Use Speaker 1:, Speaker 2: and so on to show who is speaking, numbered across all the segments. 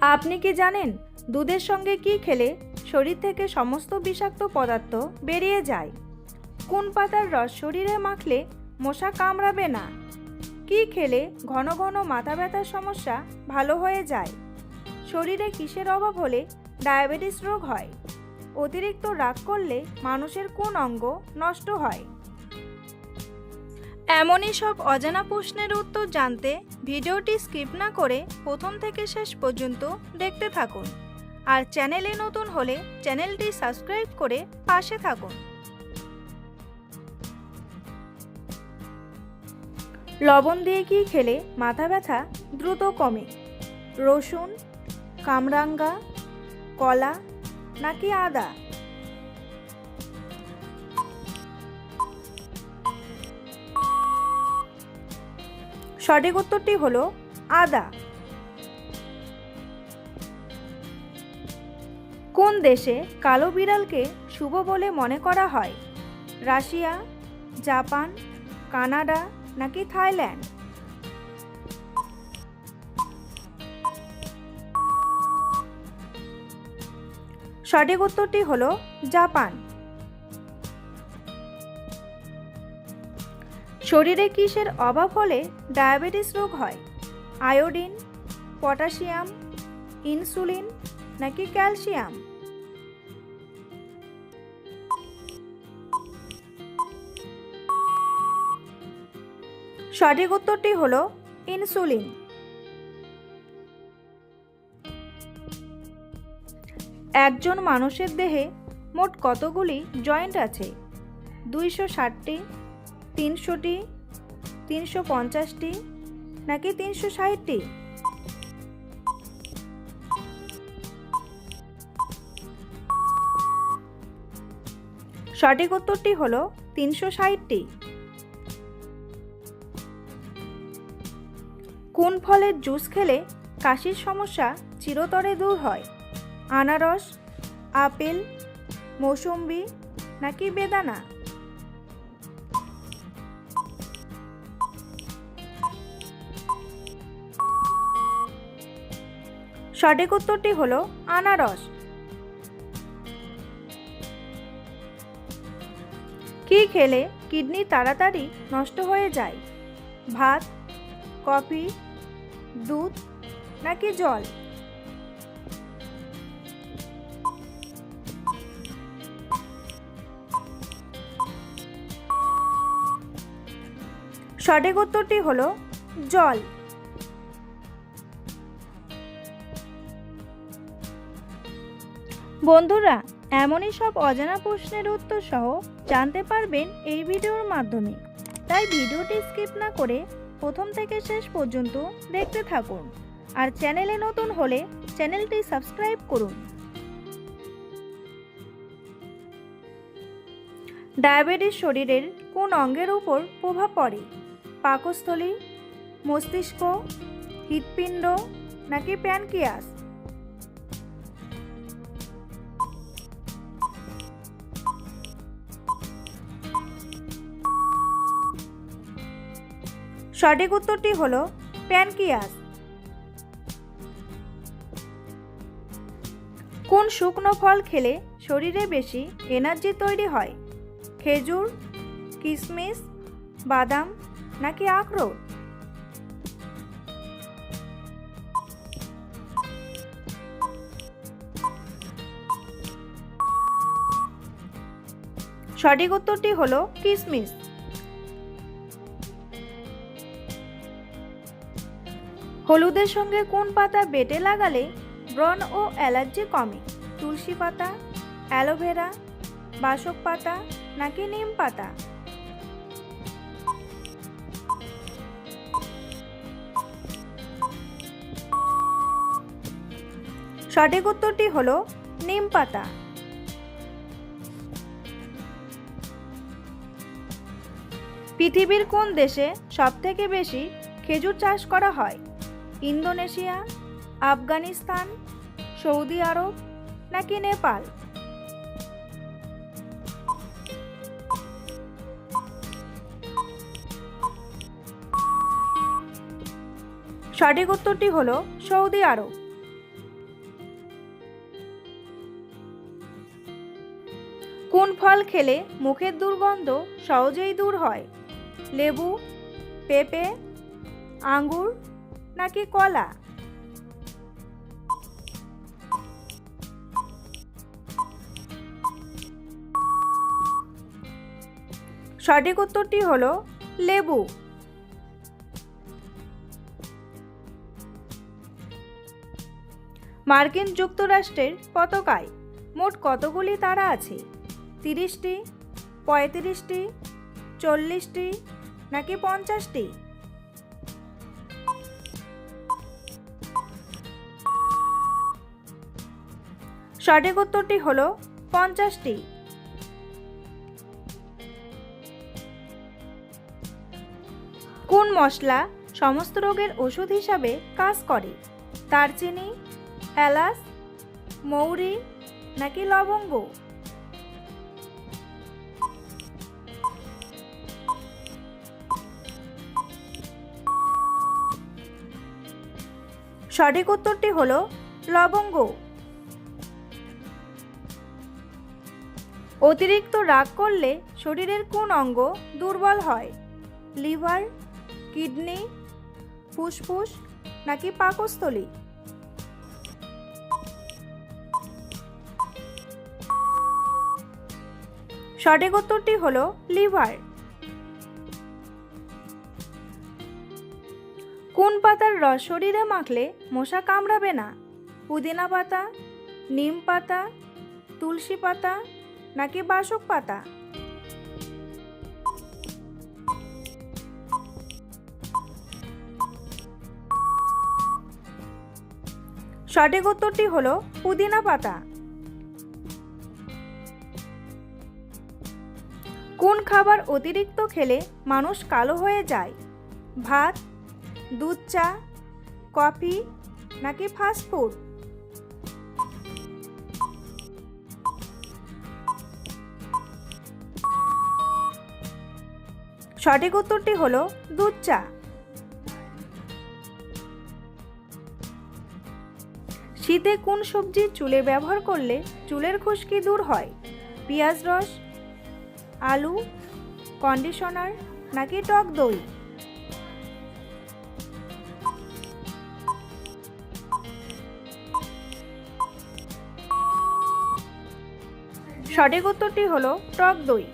Speaker 1: আপনি কি জানেন দুধের সঙ্গে কি খেলে শরীর থেকে সমস্ত বিষাক্ত পদার্থ বেরিয়ে যায়? কোন পাতার রস শরীরে মাখলে মশা কামড়াবে না? কি খেলে ঘন ঘন মাথা ব্যথার সমস্যা ভালো হয়ে যায়? শরীরে কিসের অভাব হলে ডায়াবেটিস রোগ হয়? অতিরিক্ত রাগ করলে মানুষের কোন অঙ্গ নষ্ট হয়? এমনই সব অজানা প্রশ্নের উত্তর জানতে ভিডিওটি স্কিপ না করে প্রথম থেকে শেষ পর্যন্ত দেখতে থাকুন। আর চ্যানেলে নতুন হলে চ্যানেলটি সাবস্ক্রাইব করে পাশে থাকুন। লবণ দিয়ে কি খেলে মাথা ব্যথা দ্রুত কমে? রসুন, কামরাঙ্গা, কলা নাকি আদা? সঠিক উত্তরটি হলো আদা। কোন দেশে কালো বিড়ালকে শুভ বলে মনে করা হয়? রাশিয়া, জাপান, কানাডা নাকি থাইল্যান্ড? সঠিক উত্তরটি হলো জাপান। শরীরে কিসের অভাব হলে ডায়াবেটিস রোগ হয়? আয়োডিন, পটাশিয়াম, ইনসুলিন নাকি ক্যালসিয়াম? সঠিক উত্তরটি হলো ইনসুলিন। একজন মানুষের দেহে মোট কতগুলি জয়েন্ট আছে? দুইশো ষাটটি তিনশোটি, তিনশো পঞ্চাশটি নাকি তিনশো ষাটটি? সঠিক উত্তরটি হল তিনশো ষাটটি। কোন ফলের জুস খেলে কাশির সমস্যা চিরতরে দূর হয়? আনারস, আপেল, মৌসুম্বি নাকি বেদানা? সঠিক উত্তরটি হলো আনারস। কি খেলে কিডনি তাড়াতাড়ি নষ্ট হয়ে যায়? ভাত, কফি, দুধ নাকি জল? সঠিক উত্তরটি হলো জল। বন্ধুরা, এমনই সব অজানা প্রশ্নের উত্তর সহ জানতে পারবেন এই ভিডিওর মাধ্যমে। তাই ভিডিওটি স্কিপ না করে প্রথম থেকে শেষ পর্যন্ত দেখতে থাকুন আর চ্যানেলে নতুন হলে চ্যানেলটি সাবস্ক্রাইব করুন। ডায়াবেটিস শরীরের কোন অঙ্গের উপর প্রভাব পড়ে? পাকস্থলী, মস্তিষ্ক, হৃৎপিণ্ড নাকি প্যানকিয়াস সঠিক উত্তরটি হল প্যানকিয়াস। কোন শুকনো ফল খেলে শরীরে বেশি এনার্জি তৈরি হয়? খেজুর কিশমিশ বাদাম নাকি আখরোট? সঠিক উত্তরটি হলো কিশমিশ হলুদের সঙ্গে কোন পাতা বেটে লাগালে ব্রণ ও অ্যালার্জি কমে? তুলসী পাতা, অ্যালোভেরা, বাসক পাতা নাকি নিম পাতা? সঠিক উত্তরটি হলো নিম পাতা। পৃথিবীর কোন দেশে সবথেকে বেশি খেজুর চাষ করা হয়? ইন্দোনেশিয়া, আফগানিস্তান, সৌদি আরব নাকি নেপাল? সঠিক উত্তরটি হল সৌদি আরব। কোন ফল খেলে মুখের দুর্গন্ধ সহজেই দূর হয়? লেবু, পেঁপে, আঙ্গুর নাকি কলা? সঠিক উত্তরটি হল লেবু। মার্কিন যুক্তরাষ্ট্রের পতাকায় মোট কতগুলি তারা আছে? তিরিশটি, পঁয়ত্রিশটি, চল্লিশটি নাকি পঞ্চাশটি? সঠিক উত্তরটি হল পঞ্চাশটি। কোন মশলা সমস্ত রোগের ওষুধ হিসাবে কাজ করে? দারচিনি, এলাচ, মৌরি নাকি লবঙ্গ? সঠিক উত্তরটি হল লবঙ্গ। অতিরিক্ত রাগ করলে শরীরের কোন অঙ্গ দুর্বল হয়? লিভার, কিডনি, ফুসফুস নাকি পাকস্থলী? সঠিক উত্তরটি হলো লিভার। কোন পাতার রস শরীরে মাখলে মশা কামড়াবে না? পুদিনা পাতা, নিম পাতা, তুলসী পাতা নাকি বাসক পাতা? সঠিক উত্তরটি হলো পুদিনা পাতা। কোন খাবার অতিরিক্ত খেলে মানুষ কালো হয়ে যায়? ভাত, দুধ চা, কফি নাকি ফাস্টফুড সঠিক উত্তরটি হলো দুধ চা। শীতে কোন সবজি চুলে ব্যবহার করলে চুলের খুশকি দূর হয়? পেঁয়াজ রস, আলু কন্ডিশনার নাকি টক দই? সঠিক উত্তরটি হলো টক দই।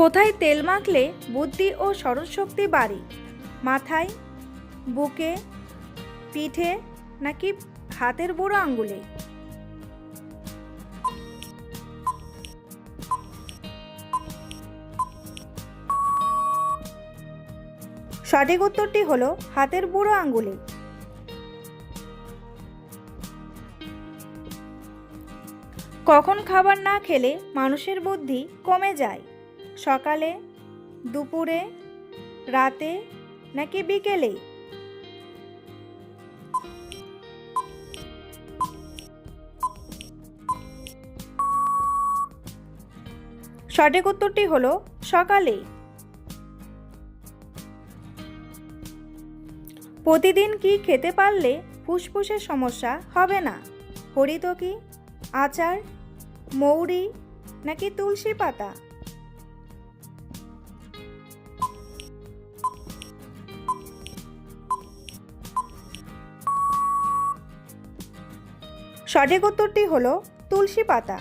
Speaker 1: কোথায় তেল মাখলে বুদ্ধি ও স্মরণশক্তি বাড়ে? মাথায়, বুকে, পিঠে নাকি হাতের বুড়ো আঙ্গুলে? সঠিক উত্তরটি হলো হাতের বুড়ো আঙ্গুলে। কখন খাবার না খেলে মানুষের বুদ্ধি কমে যায়? সকালে, দুপুরে, রাতে নাকি বিকেলে? সঠিক উত্তরটি হলো সকালে। প্রতিদিন কি খেতে পারলে ফুসফুসের সমস্যা হবে না? হরিতকি আচার? মৌরি? নাকি তুলসী পাতা? সঠিক উত্তরটি হলো তুলসী পাতা।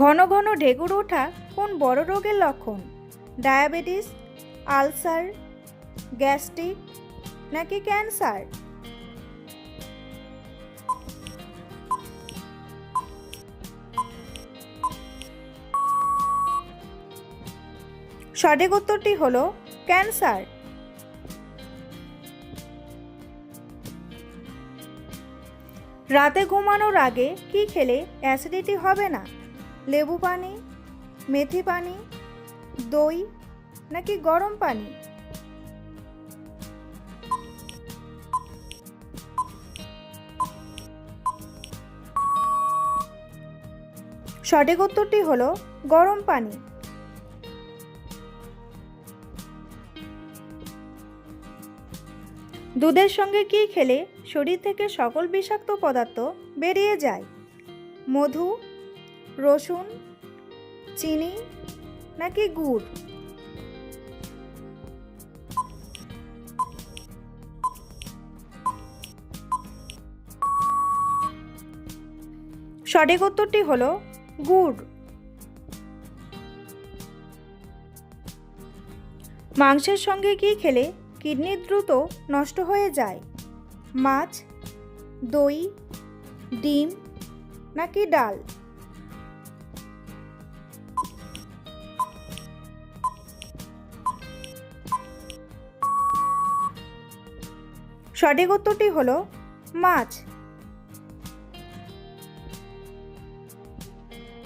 Speaker 1: ঘন ঘন ঢেকুর ওঠা কোন বড় রোগের লক্ষণ? ডায়াবেটিস, আলসার, গ্যাস্ট্রিক নাকি ক্যান্সার? সঠিক উত্তরটি হলো ক্যান্সার। রাতে ঘুমানোর আগে কি খেলে অ্যাসিডিটি হবে না? লেবু পানি, মেথি পানি, দই নাকি গরম পানি? সঠিক উত্তরটি হলো গরম পানি। দুধের সঙ্গে কি খেলে শরীর থেকে সকল বিষাক্ত পদার্থ বেরিয়ে যায়? মধু, রসুন, চিনি নাকি গুড়? সঠিক উত্তরটি হলো গুড়। মাংসের সঙ্গে কি খেলে কিডনি দ্রুত নষ্ট হয়ে যায়। মাছ দই ডিম নাকি ডাল? সঠিক উত্তরটি হলো মাছ।